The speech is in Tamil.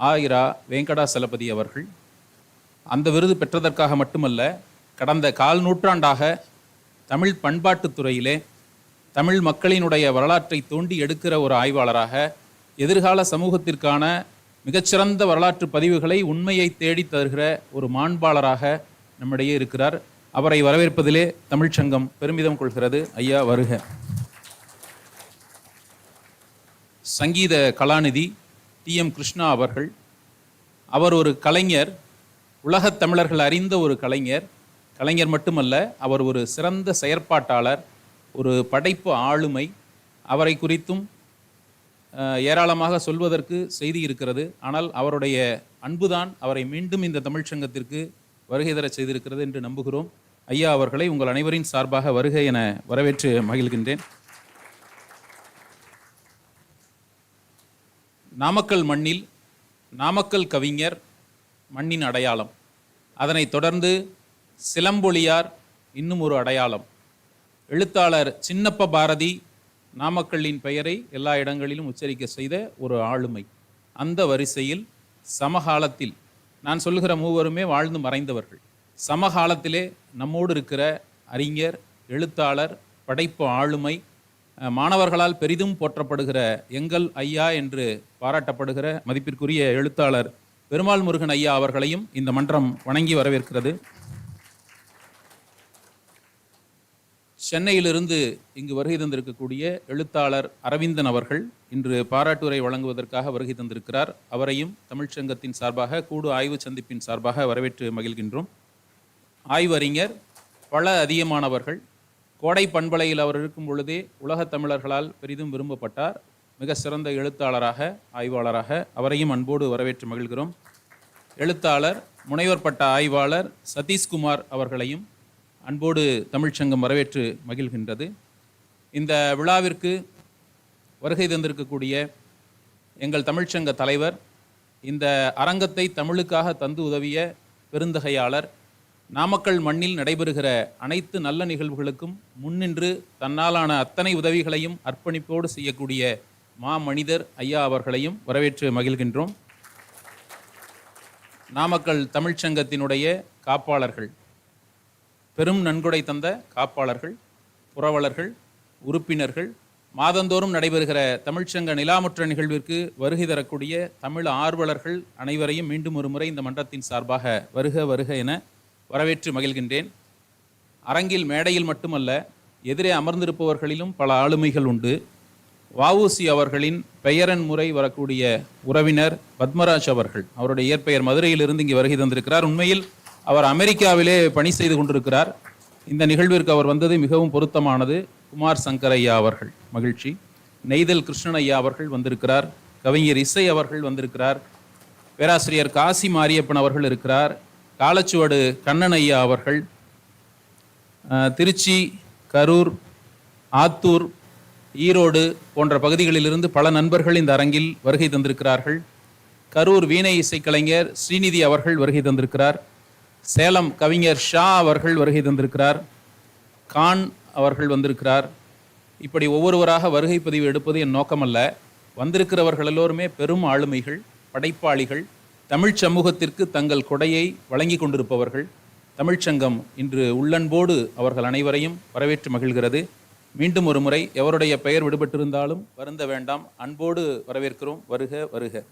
ஆயிரா வெங்கடாசலபதி அவர்கள். அந்த விருது பெற்றதற்காக மட்டுமல்ல கடந்த கால் நூற்றாண்டாக தமிழ் பண்பாட்டுத் துறையிலே தமிழ் மக்களினுடைய வரலாற்றை தோண்டி எடுக்கிற ஒரு ஆய்வாளராக எதிர்கால சமூகத்திற்கான மிகச்சிறந்த வரலாற்று பதிவுகளை உண்மையை தேடித் தருகிற ஒரு மாண்பாளராக நம்மிடையே இருக்கிறார். அவரை வரவேற்பதிலே தமிழ்ச்சங்கம் பெருமிதம் கொள்கிறது. ஐயா வருக. சங்கீத கலாநிதி டி. எம். கிருஷ்ணா அவர்கள். அவர் ஒரு கலைஞர். உலகத் தமிழர்கள் அறிந்த ஒரு கலைஞர். கலைஞர் மட்டுமல்ல அவர் ஒரு சிறந்த செயற்பாட்டாளர் ஒரு படைப்பு ஆளுமை. அவரை குறித்தும் ஏராளமாக சொல்வதற்கு செய்தி இருக்கிறது. ஆனால் அவருடைய அன்புதான் அவரை மீண்டும் இந்த தமிழ்ச்சங்கத்திற்கு வருகை தரச் செய்திருக்கிறது என்று நம்புகிறோம். ஐயா அவர்களை உங்கள் அனைவரின் சார்பாக வருகை என வரவேற்று மகிழ்கின்றேன். நாமக்கல் மண்ணில் நாமக்கல் கவிஞர் மண்ணின் அடையாளம். அதனைத் தொடர்ந்து சிலம்பொலியார் இன்னும் ஒரு அடையாளம். எழுத்தாளர் சின்னப்ப பாரதி நாமக்கல்லின் பெயரை எல்லா இடங்களிலும் உச்சரிக்க செய்த ஒரு ஆளுமை. அந்த வரிசையில் சமகாலத்தில் நான் சொல்லுகிற மூவருமே வாழ்ந்து மறைந்தவர்கள். சமகாலத்திலே நம்மோடு இருக்கிற அறிஞர் எழுத்தாளர் படைப்பு ஆளுமை மாணவர்களால் பெரிதும் போற்றப்படுகிற எங்கள் ஐயா என்று பாராட்டப்படுகிற மதிப்பிற்குரிய எழுத்தாளர் பெருமாள் முருகன் ஐயா அவர்களையும் இந்த மன்றம் வணங்கி வரவேற்கிறது. சென்னையிலிருந்து இங்கு வருகை தந்திருக்கக்கூடிய எழுத்தாளர் அரவிந்தன் அவர்கள் இன்று பாராட்டுரை வழங்குவதற்காக வருகை தந்திருக்கிறார். அவரையும் தமிழ்ச்சங்கத்தின் சார்பாக கூடு ஆய்வு சந்திப்பின் சார்பாக வரவேற்று மகிழ்கின்றோம். ஆய்வறிஞர் பல அதிகமானவர்கள் கோடை பண்பலையில் அவர் இருக்கும் பொழுதே உலகத் தமிழர்களால் பெரிதும் விரும்பப்பட்டார். மிக சிறந்த எழுத்தாளராக ஆய்வாளராக அவரையும் அன்போடு வரவேற்று மகிழ்கிறோம். எழுத்தாளர் முனைவர் பட்ட ஆய்வாளர் சதீஷ்குமார் அவர்களையும் அன்போடு தமிழ்ச்சங்கம் வரவேற்று மகிழ்கின்றது. இந்த விழாவிற்கு வருகை தந்திருக்கக்கூடிய எங்கள் தமிழ்ச்சங்க தலைவர் இந்த அரங்கத்தை தமிழுக்காக தந்து உதவிய பெருந்தகையாளர் நாமக்கல் மண்ணில் நடைபெறுகிற அனைத்து நல்ல நிகழ்வுகளுக்கும் முன்னின்று தன்னாலான அத்தனை உதவிகளையும் அர்ப்பணிப்போடு செய்யக்கூடிய மாமனிதர் ஐயா அவர்களையும் வரவேற்று மகிழ்கின்றோம். நாமக்கல் தமிழ்ச்சங்கத்தினுடைய காப்பாளர்கள் பெரும் நன்கொடை தந்த காப்பாளர்கள் புரவலர்கள் உறுப்பினர்கள் மாதந்தோறும் நடைபெறுகிற தமிழ்ச்சங்க நிலாமுற்ற நிகழ்விற்கு வருகை தரக்கூடிய தமிழ் ஆர்வலர்கள் அனைவரையும் மீண்டும் ஒரு முறை இந்த மன்றத்தின் சார்பாக வருக வருக என வரவேற்று மகிழ்கின்றேன். அரங்கில் மேடையில் மட்டுமல்ல எதிரே அமர்ந்திருப்பவர்களிலும் பல ஆளுமைகள் உண்டு. வவுசி அவர்களின் பெயரன் முறை வரக்கூடிய உறவினர் பத்மராஜ் அவர்கள். அவருடைய இயற்பெயர் மதுரையிலிருந்து இங்கே வருகை தந்திருக்கிறார். உண்மையில் அவர் அமெரிக்காவிலே பணி செய்து கொண்டிருக்கிறார். இந்த நிகழ்விற்கு அவர் வந்தது மிகவும் பொருத்தமானது. குமார் சங்கர் ஐயா அவர்கள் மகிழ்ச்சி. நெய்தல் கிருஷ்ணன் ஐயா அவர்கள் வந்திருக்கிறார். கவிஞர் இசை அவர்கள் வந்திருக்கிறார். பேராசிரியர் காசி மாரியப்பன் அவர்கள் இருக்கிறார். காலச்சுவடு கண்ணன் ஐயா அவர்கள் திருச்சி கரூர் ஆத்தூர் ஈரோடு போன்ற பகுதிகளிலிருந்து பல நண்பர்கள் இந்த அரங்கில் வருகை தந்திருக்கிறார்கள். கரூர் வீணை இசைக்கலைஞர் ஸ்ரீநிதி அவர்கள் வருகை தந்திருக்கிறார். சேலம் கவிஞர் ஷா அவர்கள் வருகை தந்திருக்கிறார். கான் அவர்கள் வந்திருக்கிறார். இப்படி ஒவ்வொருவராக வருகை பதிவு எடுப்பது என் நோக்கமல்ல. வந்திருக்கிறவர்கள் எல்லோருமே பெரும் ஆளுமைகள் படைப்பாளிகள். தமிழ்ச் சமூகத்திற்கு தங்கள் கொடையை வழங்கி கொண்டிருப்பவர்கள் தமிழ்ச்சங்கம் இன்று உள்ளன்போடு அவர்கள் அனைவரையும் வரவேற்று மகிழ்கிறது. மீண்டும் ஒரு முறை எவருடைய பெயர் விடுபட்டிருந்தாலும் வருந்த வேண்டாம். அன்போடு வரவேற்கிறோம். வருக வருக.